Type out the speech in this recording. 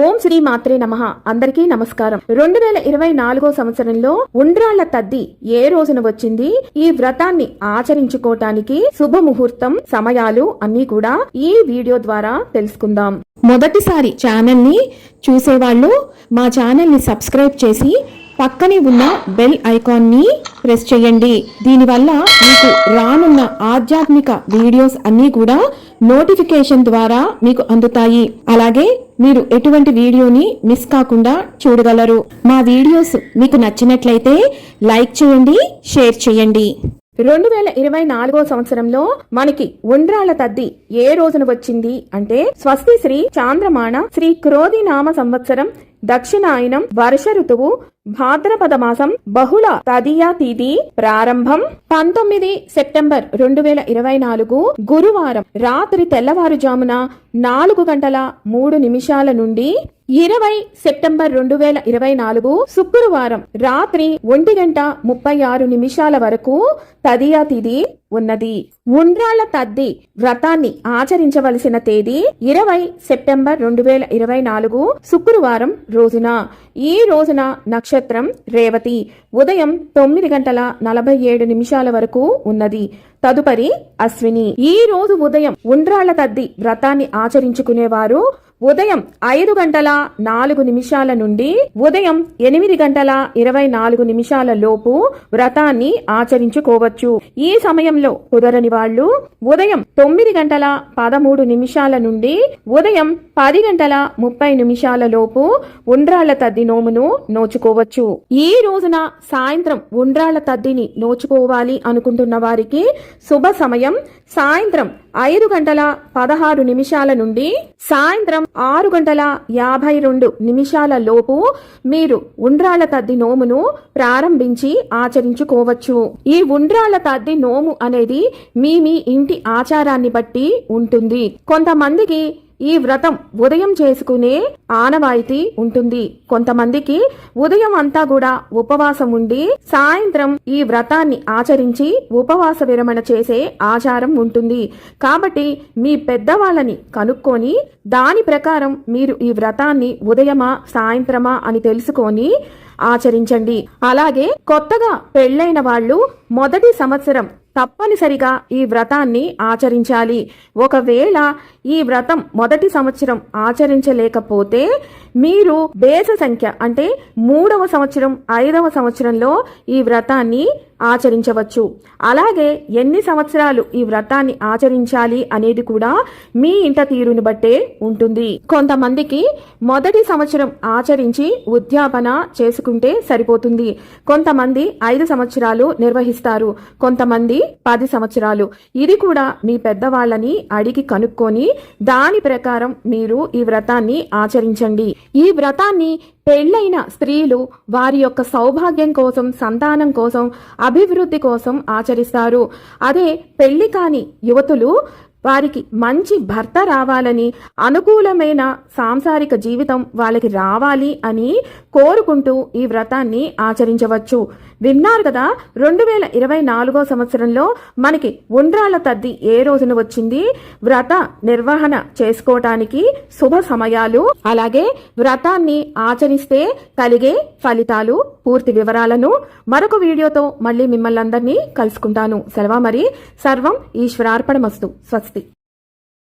ఓం శ్రీ మాత్రే నమ. అందరికీ నమస్కారం. రెండు వేల ఇరవై నాలుగో సంవత్సరంలో ఉండ్రాళ్ళ తద్ది ఏ రోజున వచ్చింది? ఈ వ్రతాన్ని ఆచరించుకోవటానికి శుభ ముహూర్తం సమయాలు అన్ని కూడా ఈ వీడియో ద్వారా తెలుసుకుందాం. మొదటిసారి ఛానల్ని చూసేవాళ్ళు మా ఛానల్ని సబ్స్క్రైబ్ చేసి పక్కనే ఉన్న బెల్ ఐకాన్ని ప్రెస్ చేయండి. దీనివల్ల మీకు రానున్న ఆధ్యాత్మిక వీడియోస్ అన్నీ కూడా నోటిఫికేషన్ ద్వారా మీకు అందుతాయి. అలాగే మీరు ఎటువంటి వీడియోని మిస్ కాకుండా చూడగలరు. మా వీడియోస్ మీకు నచ్చినట్లయితే లైక్ చేయండి షేర్ చేయండి. రెండు వేల ఇరవై నాలుగో సంవత్సరంలో మనకి ఉండ్రాల తద్ది ఏ రోజున వచ్చింది అంటే స్వస్తి శ్రీ చాంద్రమాణ శ్రీ క్రోధి నామ సంవత్సరం దక్షిణాయనం వర్ష ఋతువు భాద్రపద మాసం బహుళ తదియా తేదీ ప్రారంభం. పంతొమ్మిది సెప్టెంబర్ రెండు వేల ఇరవై నాలుగు గురువారం రాత్రి తెల్లవారుజామున నాలుగు గంటల మూడు నిమిషాల నుండి ఇరవై సెప్టెంబర్ రెండు వేల ఇరవై నాలుగు శుక్రవారం రాత్రి ఒంటి గంట ముప్పై ఆరు నిమిషాల వరకు తదియా తిథి ఉన్నది. ఉండ్రాళ్ళ తద్ది వ్రతాన్ని ఆచరించవలసిన తేదీ ఇరవై సెప్టెంబర్ రెండు వేల ఇరవై నాలుగు శుక్రవారం రోజున. ఈ రోజున నక్షత్రం రేవతి. ఉదయం తొమ్మిది గంటల నలభై ఏడు నిమిషాల వరకు ఉన్నది. తదుపరి అశ్విని. ఈ రోజు ఉదయం ఉండ్రాళ్ళ తద్ది వ్రతాన్ని ఆచరించుకునేవారు ఉదయం ఐదు గంటల నాలుగు నిమిషాల నుండి ఉదయం ఎనిమిది గంటల ఇరవై నాలుగు నిమిషాల లోపు వ్రతాన్ని ఆచరించుకోవచ్చు. ఈ సమయంలో కుదరని వాళ్ళు ఉదయం తొమ్మిది గంటల పదమూడు నిమిషాల నుండి ఉదయం పది గంటల ముప్పై నిమిషాల లోపు ఉండ్రాళ్ళ తద్ది నోమును నోచుకోవచ్చు. ఈ రోజున సాయంత్రం ఉండ్రాళ్ళ తద్దిని నోచుకోవాలి అనుకుంటున్న వారికి శుభ సమయం. సాయంత్రం ఐదు గంటల పదహారు నిమిషాల నుండి సాయంత్రం ఆరు గంటల యాభై రెండు నిమిషాల లోపు మీరు ఉండ్రాళ్ళ తద్ది నోమును ప్రారంభించి ఆచరించుకోవచ్చు. ఈ ఉండ్రాళ్ళ తద్ది నోము అనేది మీ మీ ఇంటి ఆచారాన్ని బట్టి ఉంటుంది. కొంతమందికి ఈ వ్రతం ఉదయం చేసుకునే ఆనవాయితీ ఉంటుంది. కొంతమందికి ఉదయం అంతా కూడా ఉపవాసం ఉండి సాయంత్రం ఈ వ్రతాన్ని ఆచరించి ఉపవాస విరమణ చేసే ఆచారం ఉంటుంది. కాబట్టి మీ పెద్దవాళ్ళని కనుక్కొని దాని ప్రకారం మీరు ఈ వ్రతాన్ని ఉదయమా సాయంత్రమా అని తెలుసుకొని ఆచరించండి. అలాగే కొత్తగా పెళ్ళైన వాళ్ళు మొదటి సంవత్సరం తప్పనిసరిగా ఈ వ్రతాన్ని ఆచరించాలి. ఒకవేళ ఈ వ్రతం మొదటి సంవత్సరం ఆచరించలేకపోతే మీరు బేస సంఖ్య అంటే మూడవ సంవత్సరం ఐదవ సంవత్సరంలో ఈ వ్రతాన్ని ఆచరించవచ్చు. అలాగే ఎన్ని సంవత్సరాలు ఈ వ్రతాన్ని ఆచరించాలి అనేది కూడా మీ ఇంట తీరుని బట్టే ఉంటుంది. కొంతమందికి మొదటి సంవత్సరం ఆచరించి ఉద్యాపన చేసుకుంటే సరిపోతుంది. కొంతమంది ఐదు సంవత్సరాలు నిర్వహిస్తారు. కొంతమంది పది సంవత్సరాలు. ఇది కూడా మీ పెద్దవాళ్ళని అడిగి కనుక్కొని దాని ప్రకారం మీరు ఈ వ్రతాన్ని ఆచరించండి. ఈ వ్రతాన్ని పెళ్ళైన స్త్రీలు వారి యొక్క సౌభాగ్యం కోసం సంతానం కోసం అభివృద్ధి కోసం ఆచరిస్తారు. అదే పెళ్ళి కాని యువతులు వారికి మంచి భర్త రావాలని అనుకూలమైన సాంసారిక జీవితం వాళ్ళకి రావాలి అని కోరుకుంటూ ఈ వ్రతాన్ని ఆచరించవచ్చు. విన్నారు కదా రెండు వేల ఇరవై నాలుగో సంవత్సరంలో మనకి ఉండ్రాళ్ళ తద్ది ఏ రోజున వచ్చింది? వ్రత నిర్వహణ చేసుకోవటానికి శుభ సమయాలు. అలాగే వ్రతాన్ని ఆచరిస్తే కలిగే ఫలితాలు పూర్తి వివరాలను మరొక వీడియోతో మళ్ళీ మిమ్మల్ని అందరినీ కలుసుకుంటాను. సెలవా మరి. సర్వం ఈశ్వరార్పణమస్తు. స్వస్తి.